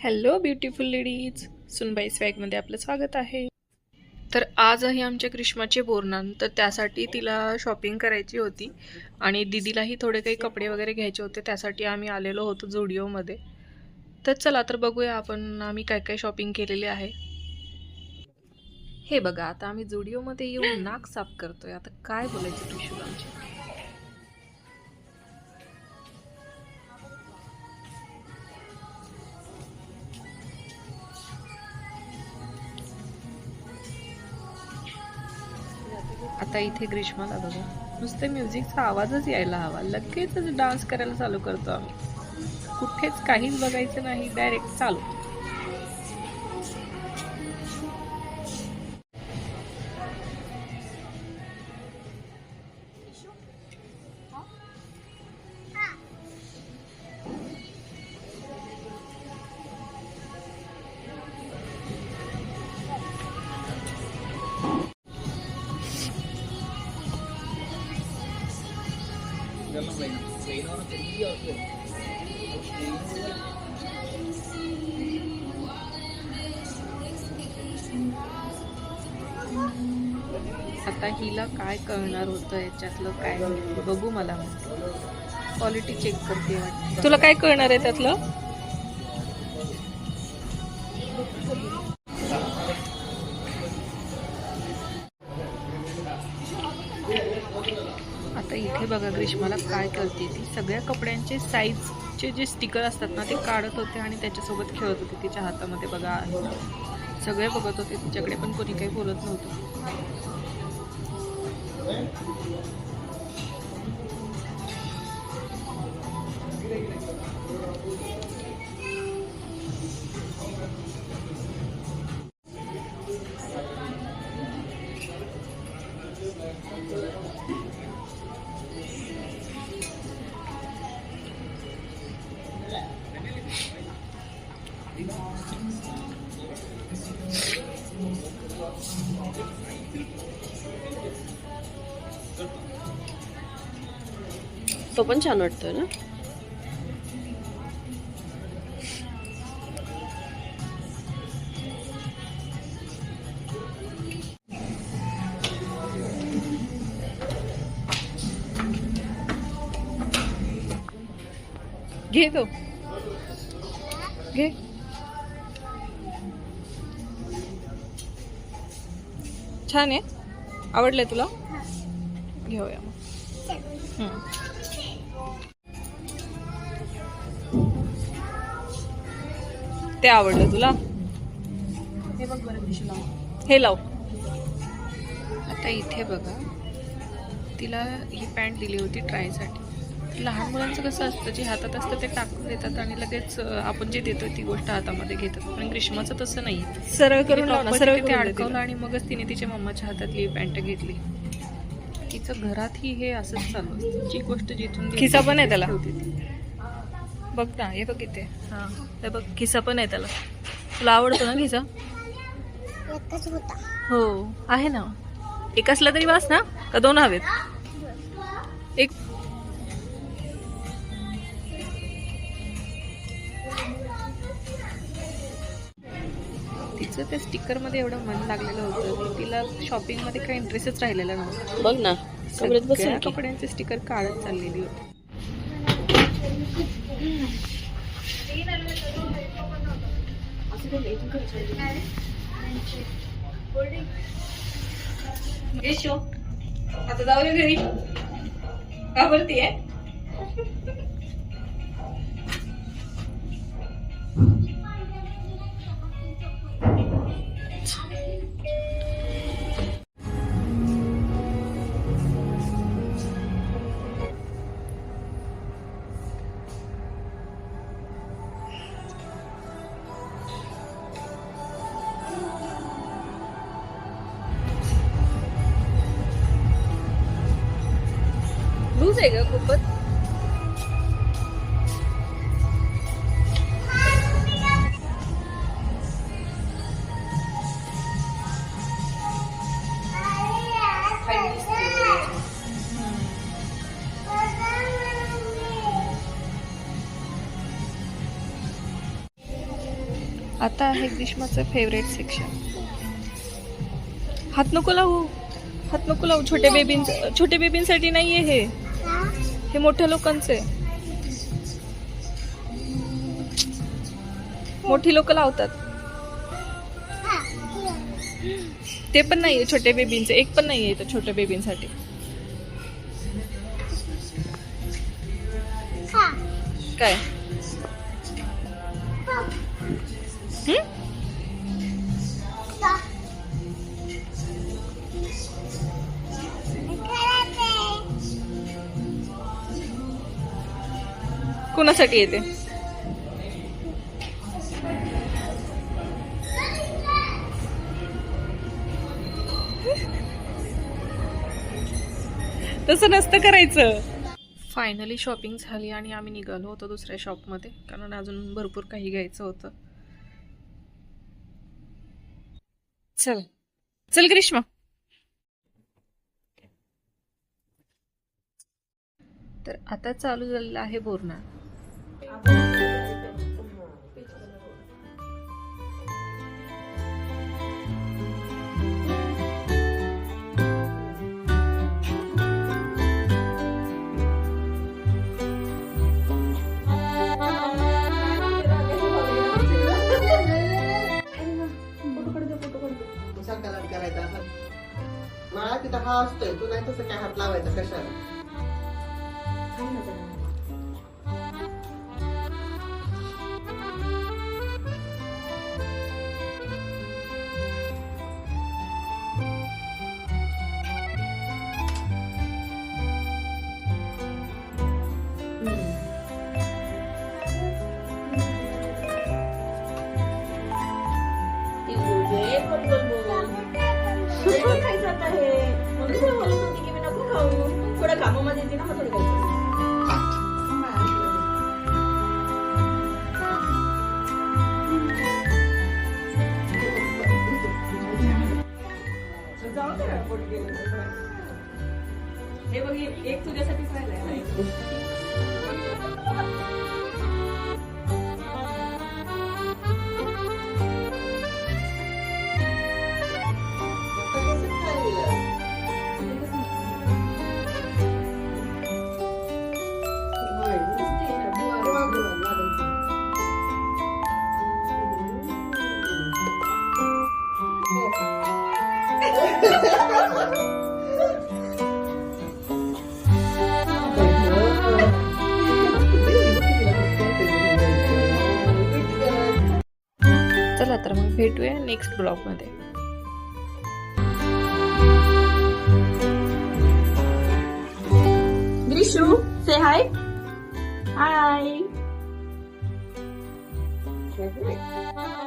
Hello beautiful ladies सुनबाई स्वॅगमध्ये आपलं स्वागत आहे. तर आजही आमच्या ग्रीष्माचे बोरणान तर त्यासाठी तिला शॉपिंग करायची होती. आणि दिदीलाही थोडे काही कपडे वगैरे घ्यायचे होते त्यासाठी आम्ही आलेलो होतो जुडिओमध्ये तर चला तर बघूया आपण आम्ही काय काय शॉपिंग केलेली आहे. हे बघा आता आम्ही जुडिओमध्ये येऊन नाक साफ करतोय. आता काय बोलायचं ट्रिशूल आमच्या आता इथे ग्रीष्माला बघा. नुसते म्युझिकचा आवाजच यायला हवा. लगेचच डान्स करायला चालू करतो आम्ही. कुठेच काहीच बघायचं नाही. डायरेक्ट चालू. आता हिला काय कळणार होतं याच्यातलं काय बघू मला क्वालिटी चेक करते वाटतं. तुला काय कळणार आहे त्यातलं? आता इथे बघा ग्रीष्माला काय करते ती. सगळ्या कपड्यांचे साईजचे जे स्टिकर असतात ना ते काढत होते आणि त्याच्यासोबत खेळत होते. तिच्या हातामध्ये बघा आहे. सगळे बघत होते. तिच्याकडे पण कोणी काही बोलत नव्हतं. तो पण छान वाटतोय ना? घे तो. घे. छान आहे. आवडलंय तुला? घेऊया मग. ते आवडलं तुला? हे हे लाव. आता इथे बघा. तिला ही पॅन्ट दिली होती ट्रायसाठी लहान मुलांचं कसं असतं जे हातात असतं ते टाकून देतात आणि लगेच आपण जे देतो ती गोष्ट हातामध्ये घेतात. पण ग्रीष्माचं तसं नाही. सरळ करून सरळ ते अडकवलं आणि मगच तिने तिच्या मम्माच्या हातातली पॅन्ट घेतली. तिचं घरातही हे असंच चालू असतं. जी गोष्ट जिथून खिसा पण आहे त्याला? बघ ना हे बघ इथे. हा. हे बघ खिसा पण आहे त्याला. तुला आवडतो ना खिसा? हो. आहे ना. एक असला तरी वास ना. का दोन हवेत? एक. तिचं त्या स्टिकरमध्ये एवढं मन लागलेलं होतं की तिला शॉपिंगमध्ये काही इंटरेस्टच राहिलेला नव्हता. बघ ना. कपड्यांचे स्टिकर काढत चाललेली होती. आता जाऊ घरी. घरी घाबरतीये लूज आहे ग खूपच. आता आहे ग्रीष्माचं फेवरेट सेक्शन हात नको लावू. हात नको लावू. छोट्या बेबीं छोट्या बेबींसाठी नाही आहे हे. हे मोठ्या लोकांचे. मोठी लोक लावतात. ते पण नाहीये छोट्या बेबींचे एक पण नाहीये इथं छोट्या बेबींसाठी काय? कुणासाठी येते? तसं नसतं करायचं. फायनली शॉपिंग झाली आणि आम्ही निघालो होतो दुसऱ्या शॉपमध्ये कारण अजून भरपूर काही घ्यायचं होतं. चल. चल ग्रीष्मा. तर आता चालू झालेलं आहे बोरना हात लावायचा कशाला थोडं चला तर मग भेटूया नेक्स्ट ब्लॉगमध्ये say hi. Hi. Hi.